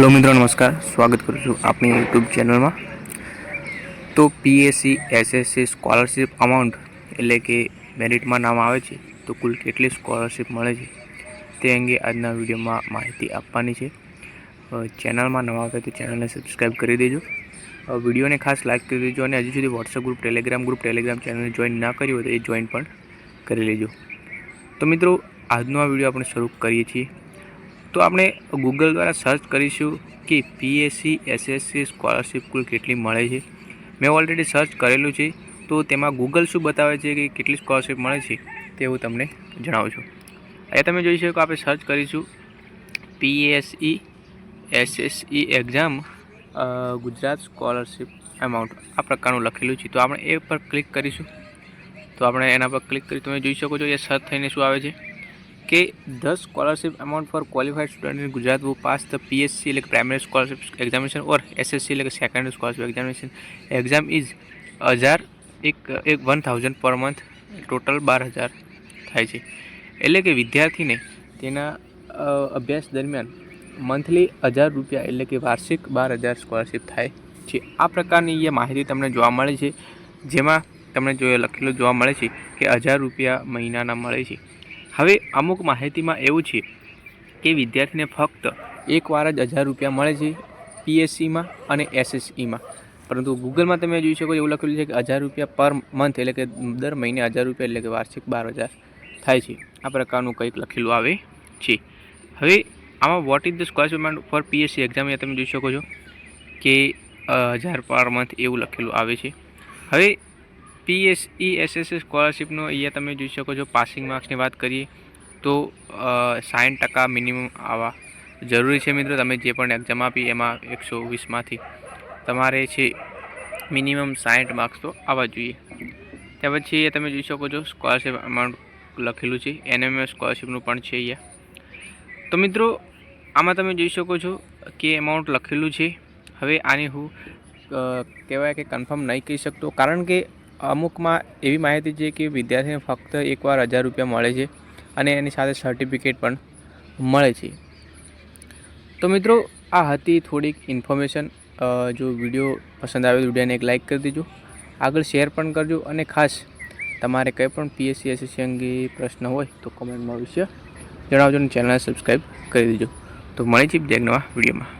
Hello મિત્રો, નમસ્કાર. સ્વાગત કરું છું આપણી યુટ્યુબ ચેનલમાં. તો પીએસસી એસએસસી સ્કોલરશિપ અમાઉન્ટ એટલે કે મેરિટમાં નામ આવે છે, તો કુલ કેટલી સ્કોલરશિપ મળે છે, તે અંગે આજના વિડીયોમાં માહિતી આપવાની છે. ચેનલમાં નવા આવે તો ચેનલને સબસ્ક્રાઈબ કરી દેજો. વિડીયોને ખાસ લાઇક કરી દેજો અને હજુ સુધી WhatsApp group Telegram group Telegram ચેનલને જોઈન ના કરી હોય તો એ જોઈન પણ કરી લેજો. તો મિત્રો, આજનો આ વીડિયો આપણે શરૂ કરીએ છીએ. તો આપણે ગૂગલ દ્વારા સર્ચ કરીશું કે પીએસસી એસએસસી સ્કોલરશિપ કુલ કેટલી મળે છે. મેં ઓલરેડી સર્ચ કરેલું છે, તો તેમાં ગૂગલ શું બતાવે છે કે કેટલી સ્કોલરશિપ મળે છે તે હું તમને જણાવું છું. અહીંયા તમે જોઈ શકો આપણે સર્ચ કરીશું PSE SSE exam Gujarat scholarship amount આ પ્રકારનું લખેલું છે. તો આપણે એ પર ક્લિક કરીશું. તો આપણે એના પર ક્લિક કરી તમે જોઈ શકો છો એ સર્ચ થઈને શું આવે છે? કે the scholarship amount for qualified student in Gujarat who pass the PSC એટલે primary scholarship examination or SSC એટલે secondary scholarship examination exam is હજાર એક એક one thousand per month total બાર હજાર થાય છે. એટલે કે વિદ્યાર્થીને તેના અભ્યાસ દરમિયાન મંથલી હજાર રૂપિયા, એટલે કે વાર્ષિક બાર હજાર સ્કોલરશિપ થાય છે. આ પ્રકારની એ માહિતી તમને જોવા મળે છે. જેમાં તમને જો લખેલું જોવા મળે છે કે હજાર રૂપિયા મહિનાના મળે છે. હવે અમુક માહિતીમાં એવું છે કે વિદ્યાર્થીને ફક્ત એકવાર જ હજાર રૂપિયા મળે છે પીએસસીમાં અને એસએસસીમાં. પરંતુ ગૂગલમાં તમે જોઈ શકો એવું લખેલું છે કે હજાર રૂપિયા પર મંથ એટલે કે દર મહિને હજાર રૂપિયા એટલે કે વાર્ષિક બાર હજાર થાય છે. આ પ્રકારનું કંઈક લખેલું આવે છે. હવે આમાં what is the scholarship amount for PSC exam તમે જોઈ શકો છો કે હજાર પર મંથ એવું લખેલું આવે છે. હવે પીએસઈ એસએસસી સ્કોલરશીપનો અહીંયા તમે જોઈ શકો છો, પાસિંગ માર્ક્સની વાત કરીએ તો સાઠ ટકા મિનિમમ આવા જરૂરી છે મિત્રો, તમે જે પણ એક્ઝામ આપી એમાં એકસો વીસમાંથી તમારે છે મિનિમમ સાઠ માર્ક્સ તો આવવા જોઈએ. ત્યાર પછી તમે જોઈ શકો છો, સ્કોલરશીપ અમાઉન્ટ લખેલું છે, એનએમએસ સ્કોલરશીપનું પણ છે અહીંયા. તો મિત્રો, આમાં તમે જોઈ શકો છો કે એમાઉન્ટ લખેલું છે. હવે આની હું કહેવાય કે કન્ફર્મ નહીં કહી શકતો, કારણ કે અમુકમાં એવી માહિતી છે કે વિદ્યાર્થીને ફક્ત એકવાર હજાર રૂપિયા મળે છે અને એની સાથે સર્ટિફિકેટ પણ મળે છે. તો મિત્રો, આ હતી થોડીક ઇન્ફોર્મેશન જો વીડિયો પસંદ આવે તો વિડીયોને એક લાઇક કરી દેજો. આગળ શેર પણ કરજો અને ખાસ તમારે કંઈ પણ પીએસસી એસએસસી અંગે પ્રશ્ન હોય તો કોમેન્ટમાં વિશે જણાવજો અને ચેનલને સબસ્ક્રાઈબ કરી દેજો. તો મળી છે બીજા નવા વિડીયોમાં.